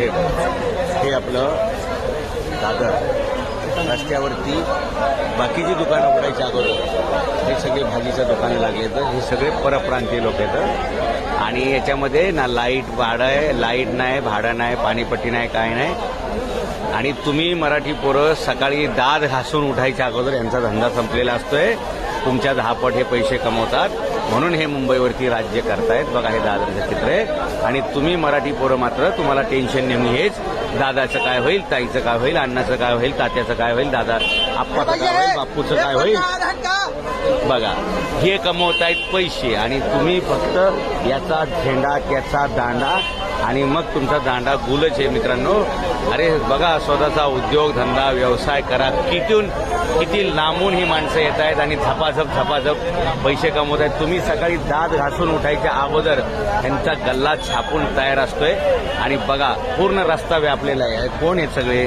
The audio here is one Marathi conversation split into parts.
खेड हे आपलं दादर. रस्त्यावरती बाकीची दुकानं उघडायच्या अगोदर हे सगळे भाजीच्या दुकानं लागले तर हे सगळे परप्रांतीय लोक येतात आणि याच्यामध्ये ना लाइट भाडं आहे लाइट नाही भाडं नाही पाणीपट्टी नाही काय नाही. आणि तुम्ही मराठी पोरं सकाळी दाद घासून उठायच्या अगोदर यांचा धंदा संपलेला असतोय. तुमच्या दहापट हे पैसे कमवतात. म्हणून हे मुंबईवरती राज्य करतायत. बघा हे दादरचं चित्र आहे. आणि तुम्ही मराठी पोरं मात्र तुम्हाला टेन्शन नेहमी हेच. दादाचं काय होईल ताईचं काय होईल अण्णाचं काय होईल तात्याचं काय होईल दादा आप्पाचं काय होईल बापूचं काय होईल? बघा हे कमवतायत पैसे आणि तुम्ही फक्त याचा झेंडा त्याचा दांडा आणि मग तुमचा दांडा गुलच आहे मित्रांनो. अरे बघा स्वतःचा उद्योग धंदा व्यवसाय करा. कितीहून किती लांबून ही माणसं येत आहेत आणि झपाझप झपाझप पैसे कमवत आहेत. तुम्ही सकाळी दात घासून उठायच्या अगोदर त्यांचा गल्ला छापून तयार असतोय. आणि बघा पूर्ण रस्ता व्यापलेला आहे. कोण आहेत सगळे?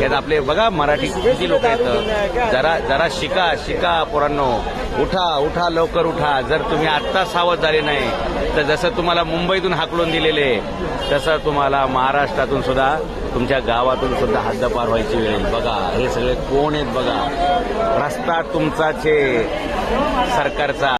यात आपले बघा मराठी किती लोक आहेत. जरा जरा शिका शिका पोरांनो. उठा उठा लवकर उठा. जर तुम्ही आत्ता सावध झाले नाही तर जसं तुम्हाला मुंबईतून हाकलून दिलेले तसं तुम्हाला महाराष्ट्रातून सुद्धा तुमच्या गावातून सुद्धा हद्दपार व्हायची वेळ बघा हे सगळे कोण आहेत बघा. रस्ता तुमचाच आहे सरकारचा.